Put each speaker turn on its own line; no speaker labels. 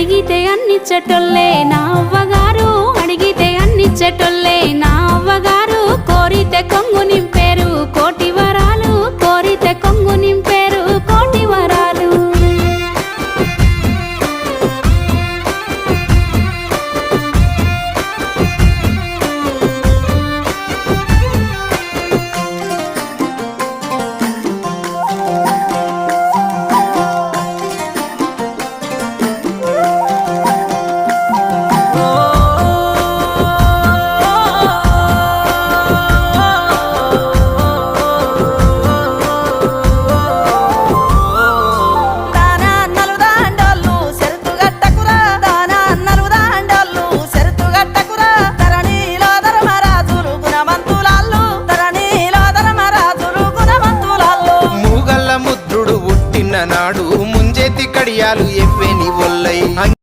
అడిగితే అన్నిచ్చటొల్లే నా
మూగల్ల నాడు ముంజేతి కడియాలు ఎవ్వెని ఒల్లై.